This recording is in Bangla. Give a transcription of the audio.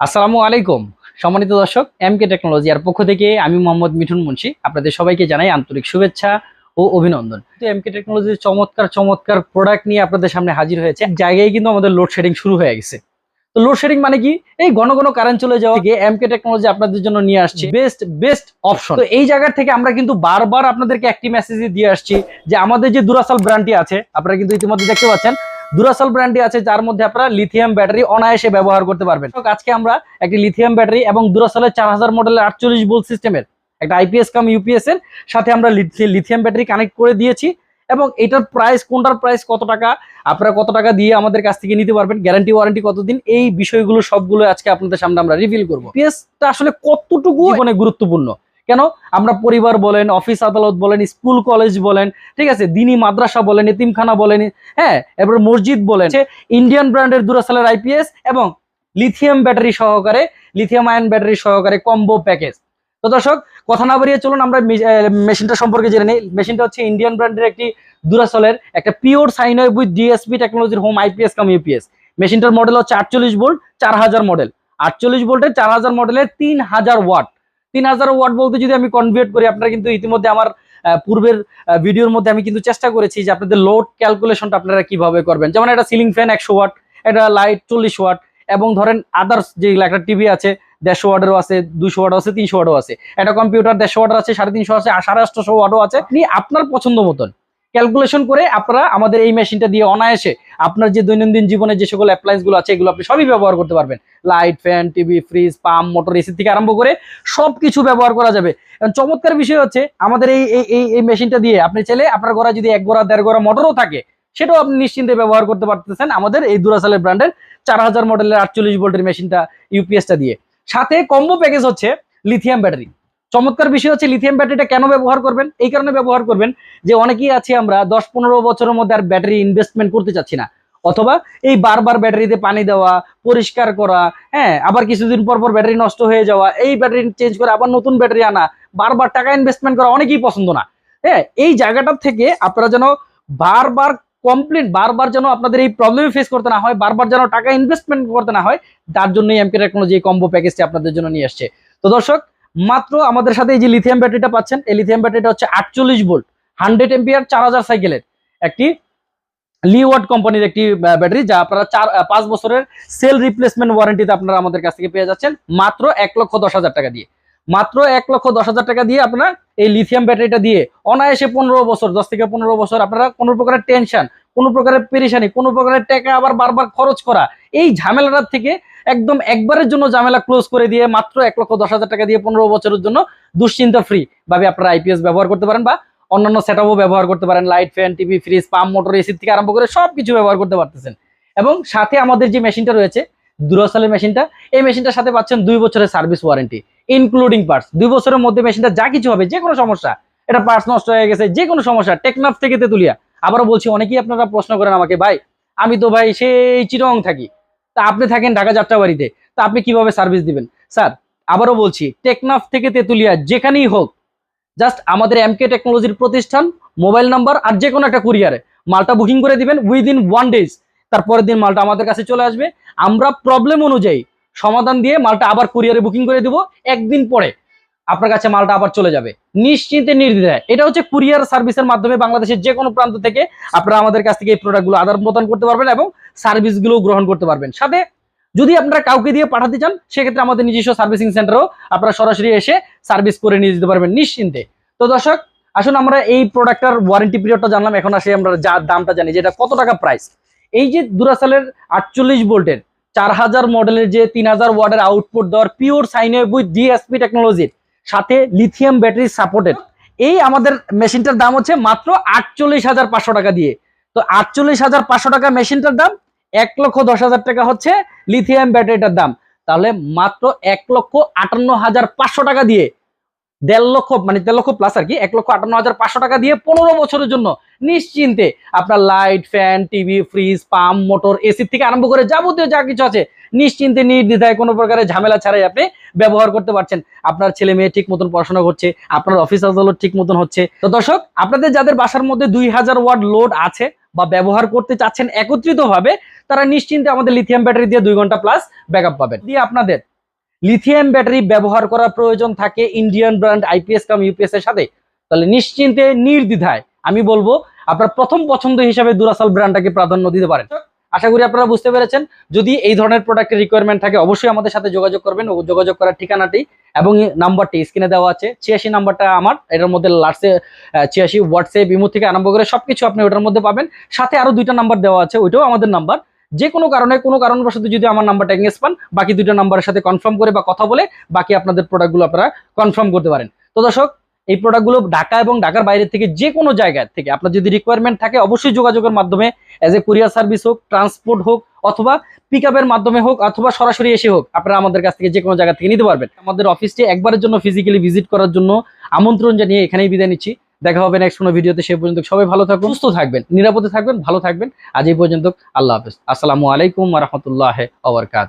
আসসালামু আলাইকুম। সম্মানিত দর্শক এম কে টেকনোলজি আর পক্ষ থেকে আমি মোহাম্মদ মিঠুন মুন্সি, আপনাদের সবাইকে জানাই আন্তরিক শুভেচ্ছা ও অভিনন্দন। তো এম কে টেকনোলজির চমৎকার চমৎকার প্রোডাক্ট নিয়ে আপনাদের সামনে হাজির হয়েছে। জায়গায় কিন্তু আমাদের লোডশেডিং শুরু হয়ে গেছে। তো লোডশেডিং মানে কি? এই ঘন ঘন কারেন্ট চলে যাওয়া থেকে এম কে টেকনোলজি আপনাদের জন্য নিয়ে আসছি। বেস্ট বেস্ট অপশন তো এই জায়গা থেকে আমরা কিন্তু বারবার আপনাদেরকে একটি মেসেজ দিয়ে আসছি যে আমাদের যে দুরাসাল ব্র্যান্ডটি আছে, আপনারা কিন্তু ইতিমধ্যে দেখতে পাচ্ছেন দুরাসাল ব্র্যান্ডটি আছে যার মধ্যে আপনারা লিথিয়াম ব্যাটারি অনায়াসে ব্যবহার করতে পারবেন। আজকে আমরা একটি লিথিয়াম ব্যাটারি এবং দুরাসালের চার হাজার মডেলের আটচল্লিশ বোল্ট সিস্টেমের একটা আইপিএস কাম ইউপিএস এর সাথে আমরা লিথিয়াম ব্যাটারি কানেক্ট করে দিয়েছি এবং এটার প্রাইস কোনটার প্রাইস কত টাকা আপনারা কত টাকা দিয়ে আমাদের কাছ থেকে নিতে পারবেন গ্যারান্টি ওয়ারেন্টি কতদিন এই বিষয়গুলো সবগুলো আজকে আপনাদের সামনে আমরা রিভিল করব। পিএসটা আসলে কতটুকু জীবনে গুরুত্বপূর্ণ? কেন? আমরা পরিবার বলেন অফিস আদালত বলেন স্কুল কলেজ বলেন, ঠিক আছে দিনী মাদ্রাসা বলেন, এতিমখানা বলেন হ্যাঁ এরপর মসজিদ বলেন ইন্ডিয়ান ব্র্যান্ডের দুরাসালের আইপিএস এবং লিথিয়াম ব্যাটারি সহকারে লিথিয়াম আয়ন ব্যাটারি সহকারে কম্বো প্যাকেজ তো দর্শক, কথা না বাড়িয়ে চলুন, আমরা মেশিনটা সম্পর্কে জেনে নিই। মেশিনটা হচ্ছে ইন্ডিয়ান ব্র্যান্ডের একটি দুরাসলের একটা pure sine wave with DSP টেকনোলজির হোম আইপিএস কাম ইউপিএস মেশিনটার মডেল হচ্ছে আটচল্লিশ ভোল্ট চার হাজার মডেল আটচল্লিশ ভোল্টের চার হাজার মডেলের তিন হাজার ওয়াট তিন হাজার ওয়ার্ড বলতে যদি আমি কনভার্ট করি, আপনারা কিন্তু ইতিমধ্যে আমার পূর্বের ভিডিওর মধ্যে আমি কিন্তু চেষ্টা করেছি যে আপনাদের লোড ক্যালকুলেশনটা আপনারা কীভাবে করবেন। যেমন একটা সিলিং ফ্যান একশো ওয়াট, একটা লাইট চল্লিশ ওয়াট, এবং ধরেন আদার্স যেগুলো একটা টিভি আছে, দেড়শো ওয়াটেরও আছে, দুশো ওয়াটও আছে, তিনশো ওয়াটও আছে। একটা কম্পিউটার দেড়শো ওয়ার্ড আছে, সাড়ে তিনশো আছে সাড়ে আটশো ওয়াটও আছে। আপনি আপনার পছন্দ মতন ক্যালকুলেশন করে আপনারা আমাদের এই মেশিনটা দিয়ে অনায়াসে আপনার যে দৈনন্দিন জীবনে যে সকল অ্যাপ্লায়েন্সগুলো আছে, এগুলো আপনি সবই ব্যবহার করতে পারবেন। Light fan TV fridge pump motor AC থেকে আরম্ভ করে সব কিছু ব্যবহার করা যাবে। চমৎকার বিষয় হচ্ছে, আমাদের এই, এই- এই মেশিনটা দিয়ে আপনি চাইলে আপনার ঘরে যদি এক গোড়া, দেড় গোড়া মোটরও থাকে, সেটাও আপনি নিশ্চিন্তে ব্যবহার করতে পারতেছেন আমাদের এই দুরাসালের ব্র্যান্ডের চার হাজার মডেলের আটচল্লিশ ভোল্টের মেশিনটা ইউপিএসটা দিয়ে। সাথে কম্বো প্যাকেজ হচ্ছে লিথিয়াম ব্যাটারি চমৎকার বিষয় হচ্ছে লিথিয়াম ব্যাটারিটা কেন ব্যবহার করবেন? এই কারণে ব্যবহার করবেন যে অনেকেই আছে আমরা, দশ পনেরো বছরের মধ্যে আর ব্যাটারি ইনভেস্টমেন্ট করতে চাচ্ছি না। অথবা এই বারবার ব্যাটারিতে পানি দেওয়া, পরিষ্কার করা হ্যাঁ আবার কিছুদিন পর পর ব্যাটারি নষ্ট হয়ে যাওয়া, এই ব্যাটারি চেঞ্জ করে আবার নতুন ব্যাটারি আনা, বারবার টাকা ইনভেস্টমেন্ট করা অনেকেই পছন্দ না। হ্যাঁ এই জায়গাটার থেকে আপনারা যেন বারবার কমপ্লিট বারবার যেন আপনাদের এই প্রবলেম ফেস করতে না হয়, বারবার যেন টাকা ইনভেস্টমেন্ট করতে না হয়, তার জন্যই এমকে টেকনোলজি কম্বো প্যাকেজটি আপনাদের জন্য নিয়ে আসছে। তো দর্শক মাত্র আমাদের সাথে এই যে লিথিয়াম ব্যাটারিটা পাচ্ছেন, এই লিথিয়াম ব্যাটারিটা হচ্ছে আটচল্লিশ ভোল্ট হান্ড্রেড এম্পিয়ার চার হাজার সাইকেলের একটি লিওয়ার্ড কোম্পানির একটি ব্যাটারি যা আপনারা চার পাঁচ বছরের সেল রিপ্লেসমেন্ট ওয়ারেন্টিতে আপনারা আমাদের কাছ থেকে পেয়ে যাচ্ছেন মাত্র এক লক্ষ দশ হাজার টাকা দিয়ে। মাত্র এক লক্ষ দশ হাজার টাকা দিয়ে আপনারা এই লিথিয়াম ব্যাটারিটা দিয়ে অনায়াসে পনেরো বছর, দশ থেকে পনেরো বছর আপনারা কোনো প্রকারের টেনশন কোনো প্রকারের পেরেশানি কোনো প্রকারের টাকা আবার বারবার খরচ করা, এই ঝামেলাটার থেকে একদম একবারের জন্য ঝামেলা ক্লোজ করে দিয়ে মাত্র এক লক্ষ দশ হাজার টাকা দিয়ে পনেরো বছরের জন্য দুশ্চিন্তা ফ্রি ভাবে আপনারা আইপিএস ব্যবহার করতে পারেন বা অন্যান্য সেটআপও ব্যবহার করতে পারেন। Light fan TV fridge pump motor AC থেকে আরম্ভ করে সব কিছু ব্যবহার করতে পারতেছেন। এবং সাথে আমাদের যে মেশিনটা রয়েছে দুরাসালের মেশিনটা এই মেশিনটার সাথে পাচ্ছেন দুই বছরের সার্ভিস ওয়ারেন্টি ইনক্লুডিং পার্টস দুই বছরের মধ্যে মেশিনটা যা কিছু হবে যে কোনো সমস্যা, এটা পার্টস নষ্ট হয়ে গেছে যে কোনো সমস্যা টেকনাফ থেকে তেতুলিয়া। আবারও বলছি, অনেকেই আপনারা প্রশ্ন করেন আমাকে, ভাই, আমি তো ভাই সেই চিরং থাকি। তা আপনি থাকেন ঢাকা যাত্রাবাড়িতে, তা আপনি কীভাবে সার্ভিস দিবেন? স্যার, আবারও বলছি, টেকনাফ থেকে তেতুলিয়া যেখানেই হোক জাস্ট আমাদের এমকে টেকনোলজির প্রতিষ্ঠান মোবাইল নাম্বার আর যে কোনো একটা কুরিয়ারে মালটা বুকিং করে দিবেন উইদিন ওয়ান ডেজ তারপরের দিন মালটা আমাদের কাছে চলে আসবে। আমরা প্রবলেম অনুযায়ী সমাধান দিয়ে মালটা আবার কুরিয়ারে বুকিং করে দিব একদিন পরে। আপনার কাছে মালটা আবার চলে যাবে। নিশ্চিন্তে নির্দ্বিধায়। এটা হচ্ছে কুরিয়ার সার্ভিসের মাধ্যমে বাংলাদেশের যে কোনো প্রান্ত থেকে আপনারা আমাদের কাছ থেকে এই প্রোডাক্টগুলো আদান প্রদান করতে পারবেন এবং সার্ভিসগুলো গ্রহণ করতে পারবেন। সাথে যদি আপনারা কাউকে দিয়ে পাঠাতে চান, সেক্ষেত্রে আমাদের নিজস্ব সার্ভিসিং সেন্টারও আপনারা সরাসরি এসে সার্ভিস করে নিয়ে যেতে পারবেন নিশ্চিন্তে। তো দর্শক, আসুন আমরা এই প্রোডাক্টটার ওয়ারেন্টি পিরিয়ডটা জানলাম। এখন আসে আমরা যা দামটা জানি, যেটা কত টাকা প্রাইস এই যে দুরাসালের আটচল্লিশ ভোল্টের, চার হাজার মডেলের যে তিন হাজার ওয়ার্ডের আউটপুট দেওয়ার পিওর সাইনে উইথ ডিএসপি টেকনোলজির সাথে লিথিয়াম ব্যাটারি সাপোর্টেড এই আমাদের মেশিনটার দাম হচ্ছে মাত্র আটচল্লিশ হাজার পাঁচশো টাকা দিয়ে। তো আটচল্লিশ হাজার পাঁচশো টাকা মেশিনটার দাম এক লক্ষ দশ হাজার টাকা হচ্ছে লিথিয়াম ব্যাটারিটার দাম। তাহলে মাত্র এক লক্ষ আটান্ন হাজার পাঁচশো টাকা দিয়ে দেড় লক্ষ মানে দেড় লক্ষ প্লাস আর কি, এক লক্ষ আটান্ন হাজার পাঁচশো টাকা দিয়ে পনেরো বছরের জন্য নিশ্চিন্তে আপনার light fan TV fridge pump motor AC থেকে আরম্ভ করে যাবতীয় যা কিছু আছে, নিশ্চিন্তে, নির্দ্বিধায় কোনো প্রকারের ঝামেলা ছাড়াই আপনি ব্যবহার করতে পারছেন। আপনার ছেলে মেয়ে ঠিক মতন পড়াশোনা করছে, আপনার অফিস আদালত ঠিক মতন হচ্ছে। তো দর্শক, আপনাদের যাদের বাসার মধ্যে দুই হাজার ওয়াট লোড আছে বা ব্যবহার করতে চাচ্ছেন একত্রিত ভাবে তারা নিশ্চিন্তে আমাদের লিথিয়াম ব্যাটারি দিয়ে দুই ঘণ্টা প্লাস ব্যাকআপ পাবেন। দিয়ে আপনাদের লিথিয়াম ব্যাটারি ব্যবহার করার প্রয়োজন থাকে Indian brand IPS cum UPS এর সাথে। তাহলে নিশ্চিন্তে, নির্দ্বিধায় আমি বলব, আপনার প্রথম পছন্দ হিসাবে দুরাসাল ব্র্যান্ডটাকে প্রাধান্য দিতে পারেন। আশা করি আপনারা বুঝতে পেরেছেন। যদি এই ধরনের প্রোডাক্টের রিকোয়ারমেন্ট থাকে, অবশ্যই আমাদের সাথে যোগাযোগ করবেন। ও যোগাযোগ করার ঠিকানাটি এবং নাম্বারটি স্ক্রিনে দেওয়া আছে। ছিয়াশি নাম্বারটা আমার, এটার মধ্যে লাস্টে ছিয়াশি হোয়াটসঅ্যাপ ইমো থেকে আরম্ভ করে সবকিছু আপনি ওটার মধ্যে পাবেন। সাথে আরও দুইটা নাম্বার দেওয়া আছে, ওইটাও আমাদের নাম্বার। যে কোনো কারণে, কোনো কারণবশত যদি আমার নাম্বারটা এঙ্গেজ পান বাকি দুইটা নাম্বারের সাথে কনফার্ম করে বা কথা বলে বাকি আপনাদের প্রোডাক্টগুলো আপনারা কনফার্ম করতে পারেন। তো দর্শক, এই প্রোডাক্টগুলো ঢাকা এবং ঢাকার বাইরে থেকে যে কোনো জায়গা থেকে আপনার যদি রিকোয়ারমেন্ট থাকে, অবশ্যই যোগাযোগের মাধ্যমে অ্যাজ এ কুরিয়ার সার্ভিস হোক ট্রান্সপোর্ট হোক, অথবা পিক মাধ্যমে হোক, অথবা সরাসরি এসে হোক, আপনারা আমাদের কাছ থেকে যে কোনো জায়গা থেকে নিতে পারবেন। আমাদের অফিসটি একবারের জন্য ফিজিক্যালি ভিজিট করার জন্য আমন্ত্রণ জানিয়ে এখানেই বিদায় নিচ্ছি। দেখা হবে নেক্সট কোনো ভিডিওতে সে পর্যন্ত সবাই ভালো থাকুন, সুস্থ থাকবেন, নিরাপদে থাকবেন, ভালো থাকবেন। আজ এই পর্যন্ত আল্লাহ হাফেজ। আসসালামু আলাইকুম রহমতুল্লাহ আবরকাত